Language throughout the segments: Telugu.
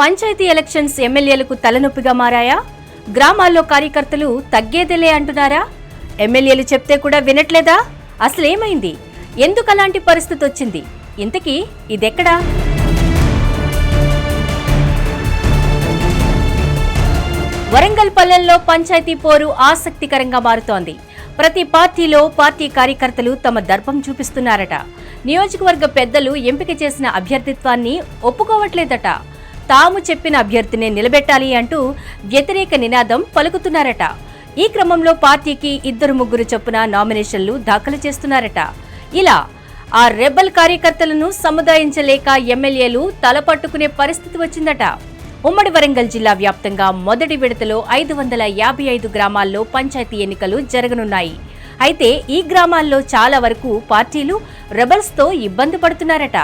పంచాయతీ ఎలక్షన్స్ ఎమ్మెల్యేలకు తలనొప్పిగా మారాయా? గ్రామాల్లో కార్యకర్తలు తగ్గేదేలే అంటున్నారా? ఎమ్మెల్యేలు చెప్తే కూడా వినట్లేదా? అసలేమైంది? ఎందుకు అలాంటి పరిస్థితి వచ్చింది? ఇంతకీ ఇదెక్కడా? వరంగల్ పల్లెల్లో పంచాయతీ పోరు ఆసక్తికరంగా మారుతోంది. ప్రతి పార్టీలో పార్టీ కార్యకర్తలు తమ దర్పం చూపిస్తున్నారట. నియోజకవర్గ పెద్దలు ఎంపిక చేసిన అభ్యర్థిత్వాన్ని ఒప్పుకోవట్లేదట. తాము చెప్పిన అభ్యర్థినే నిలబెట్టాలి అంటూ వ్యతిరేక నినాదం పలుకుతున్నారట. ఈ క్రమంలో పార్టీకి ఇద్దరు ముగ్గురు చొప్పున నామినేషన్లు దాఖలు చేస్తున్నారట. ఇలా ఆ రెబల్ కార్యకర్తలను సముదాయించలేక ఎమ్మెల్యేలు తలపట్టుకునే పరిస్థితి వచ్చిందట. ఉమ్మడి వరంగల్ జిల్లా వ్యాప్తంగా మొదటి విడతలో ఐదు వందల యాభై ఐదు గ్రామాల్లో పంచాయతీ ఎన్నికలు జరగనున్నాయి. అయితే ఈ గ్రామాల్లో చాలా వరకు పార్టీలు రెబల్స్తో ఇబ్బంది పడుతున్నారట.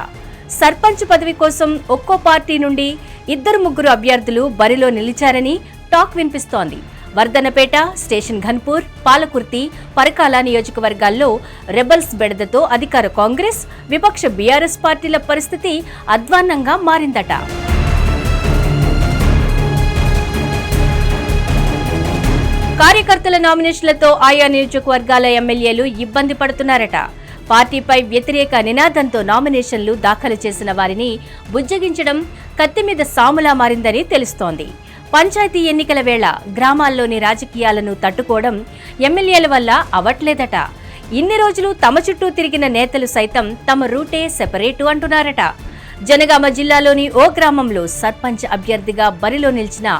సర్పంచ్ పదవి కోసం ఒక్కో పార్టీ నుండి ఇద్దరు ముగ్గురు అభ్యర్థులు బరిలో నిలిచారని టాక్ వినిపిస్తోంది. వర్ధనపేట స్టేషన్ ఘన్పూర్ పాలకుర్తి పరకాల నియోజకవర్గాల్లో రెబల్స్ బెడదతో అధికార కాంగ్రెస్ విపక్ష బీఆర్ఎస్ పార్టీల పరిస్థితి అధ్వాన్నంగా మారిందట. కార్యకర్తల నామినేషన్లతో ఆయా నియోజకవర్గాల ఎమ్మెల్యేలు ఇబ్బంది పడుతున్నారట. పార్టీపై వ్యతిరేక నినాదంతో నామినేషన్లు దాఖలు చేసిన వారిని బుజ్జగించడం కత్తి మీద సాములా మారిందని తెలుస్తోంది. పంచాయతీ ఎన్నికల వేళ గ్రామాల్లోని రాజకీయాలను తట్టుకోవడం ఎమ్మెల్యేల వల్ల అవట్లేదట ఇన్ని రోజులు తమ చుట్టూ తిరిగిన నేతలు సైతం తమ రూటే సెపరేటు అంటున్నారట. జనగామ జిల్లాలోని ఓ గ్రామంలో సర్పంచ్ అభ్యర్థిగా బరిలో నిలిచిన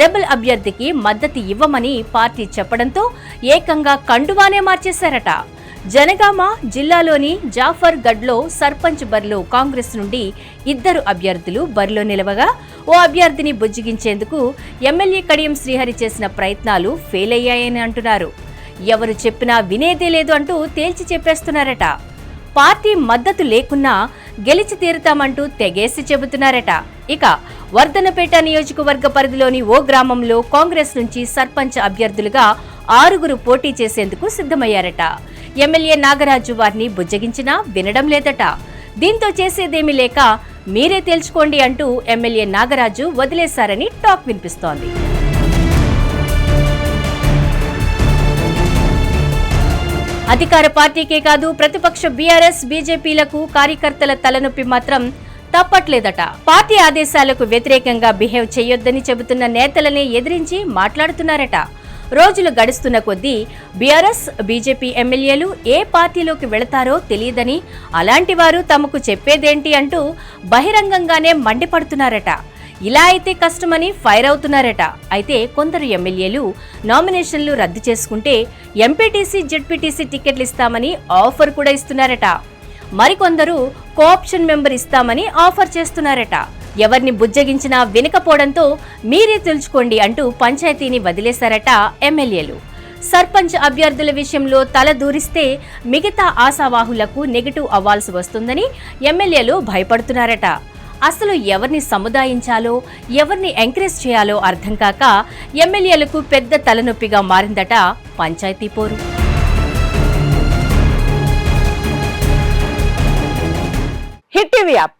రెబల్ అభ్యర్థికి మద్దతు ఇవ్వమని పార్టీ చెప్పడంతో ఏకంగా కండువానే మార్చేశారట. జనగామ జిల్లాలోని జాఫర్ గఢ్లో సర్పంచ్ బరిలో కాంగ్రెస్ నుండి ఇద్దరు అభ్యర్థులు బరిలో నిలవగా ఓ అభ్యర్థిని బుజ్జిగించేందుకు ఎమ్మెల్యే కడియం శ్రీహరి చేసిన ప్రయత్నాలు ఫెయిల్ అయ్యాయని అంటున్నారు. ఎవరు చెప్పినా వినేదే లేదు అంటూ తేల్చి చెప్పేస్తున్నారట. పార్టీ మద్దతు లేకున్నా గెలిచి తీరుతామంటూ తెగేసి చెబుతున్నారట. ఇక వర్ధనపేట నియోజకవర్గ పరిధిలోని ఓ గ్రామంలో కాంగ్రెస్ నుంచి సర్పంచ్ అభ్యర్థులుగా ఆరుగురు పోటీ చేసేందుకు సిద్ధమయ్యారట. ఎమ్మెల్యే నాగరాజు వారిని బుజ్జగించినా వినడం లేదట. దీంతో చేసేదేమీ లేక మీరే తేల్చుకోండి అంటూ ఎమ్మెల్యే నాగరాజు వదిలేశారని టాక్ వినిపిస్తోంది. అధికార పార్టీకే కాదు ప్రతిపక్ష బీఆర్ఎస్ బీజేపీలకు కార్యకర్తల తలనొప్పి మాత్రం తప్పట్లేదట. పార్టీ ఆదేశాలకు వ్యతిరేకంగా బిహేవ్ చేయొద్దని చెబుతున్న నేతలనే ఎదిరించి మాట్లాడుతున్నారట. రోజులు గడుస్తున్న కొద్దీ బీఆర్ఎస్ బీజేపీ ఎమ్మెల్యేలు ఏ పార్టీలోకి వెళతారో తెలియదని అలాంటి వారు తమకు చెప్పేదేంటి అంటూ బహిరంగంగానే మండిపడుతున్నారట. ఇలా అయితే కష్టమని ఫైర్ అవుతున్నారట. అయితే కొందరు ఎమ్మెల్యేలు నామినేషన్లు రద్దు చేసుకుంటే ఎంపీటీసీ జెడ్పీటీసీ టికెట్లు ఇస్తామని ఆఫర్ కూడా ఇస్తున్నారట. మరికొందరు కోఆప్షన్ మెంబర్ ఇస్తామని ఆఫర్ చేస్తున్నారట. ఎవరిని బుజ్జగించినా వినకపోవడంతో మీరే తెలుసుకోండి అంటూ పంచాయతీని వదిలేశారట ఎమ్మెల్యేలు. సర్పంచ్ అభ్యర్థుల విషయంలో తల దూరిస్తే మిగతా ఆశావాహులకు నెగిటివ్ అవ్వాల్సి వస్తుందని ఎమ్మెల్యేలు భయపడుతున్నారట. అసలు ఎవరిని సముదాయించాలో ఎవరిని ఎంకరేజ్ చేయాలో అర్థం కాక ఎమ్మెల్యేలకు పెద్ద తలనొప్పిగా మారిందట పంచాయతీ పోరు. Hit TV app.